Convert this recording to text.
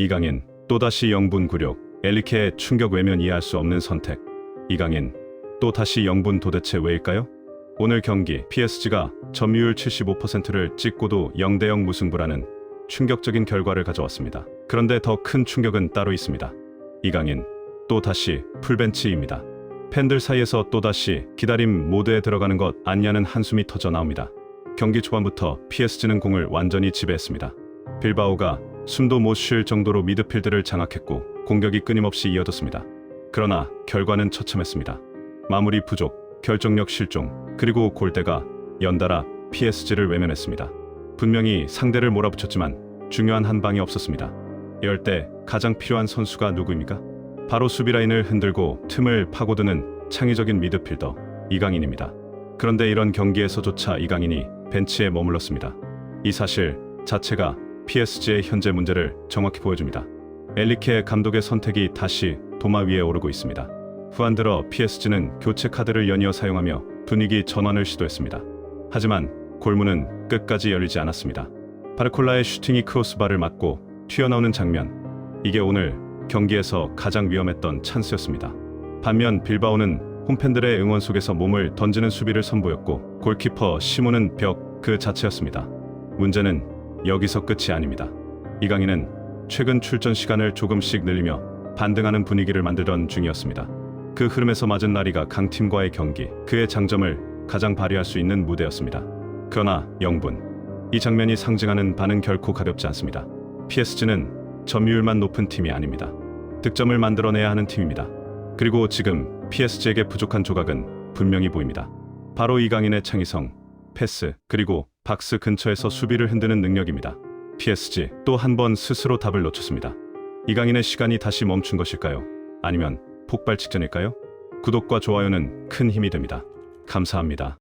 이강인 또다시 영분 굴욕 엘리케의 충격 외면 이해할 수 없는 선택 이강인 또다시 영분 도대체 왜일까요? 오늘 경기 PSG가 점유율 75%를 찍고도 0대0 무승부라는 충격적인 결과를 가져왔습니다. 그런데 더 큰 충격은 따로 있습니다. 이강인 또다시 풀벤치입니다. 팬들 사이에서 또다시 기다림 모드에 들어가는 것 아니냐는 한숨이 터져 나옵니다. 경기 초반부터 PSG는 공을 완전히 지배했습니다. 빌바오가 숨도 못 쉴 정도로 미드필드를 장악했고 공격이 끊임없이 이어졌습니다. 그러나 결과는 처참했습니다. 마무리 부족, 결정력 실종, 그리고 골대가 연달아 PSG를 외면했습니다. 분명히 상대를 몰아붙였지만 중요한 한 방이 없었습니다. 이럴 때 가장 필요한 선수가 누구입니까? 바로 수비 라인을 흔들고 틈을 파고드는 창의적인 미드필더 이강인입니다. 그런데 이런 경기에서조차 이강인이 벤치에 머물렀습니다. 이 사실 자체가 PSG의 현재 문제를 정확히 보여줍니다. 엘리케 감독의 선택이 다시 도마 위에 오르고 있습니다. 후한 들어 PSG는 교체 카드를 연이어 사용하며 분위기 전환을 시도했습니다. 하지만 골문은 끝까지 열리지 않았습니다. 바르콜라의 슈팅이 크로스바를 맞고 튀어나오는 장면. 이게 오늘 경기에서 가장 위험했던 찬스였습니다. 반면 빌바오는 홈팬들의 응원 속에서 몸을 던지는 수비를 선보였고 골키퍼 시몬은 벽 그 자체였습니다. 문제는 여기서 끝이 아닙니다. 이강인은 최근 출전 시간을 조금씩 늘리며 반등하는 분위기를 만들던 중이었습니다. 그 흐름에서 맞은 라리가 강팀과의 경기, 그의 장점을 가장 발휘할 수 있는 무대였습니다. 그러나 영분, 이 장면이 상징하는 반응 결코 가볍지 않습니다. PSG는 점유율만 높은 팀이 아닙니다. 득점을 만들어내야 하는 팀입니다. 그리고 지금 PSG에게 부족한 조각은 분명히 보입니다. 바로 이강인의 창의성, 패스, 그리고 박스 근처에서 수비를 흔드는 능력입니다. PSG 또 한 번 스스로 답을 놓쳤습니다. 이강인의 시간이 다시 멈춘 것일까요? 아니면 폭발 직전일까요? 구독과 좋아요는 큰 힘이 됩니다. 감사합니다.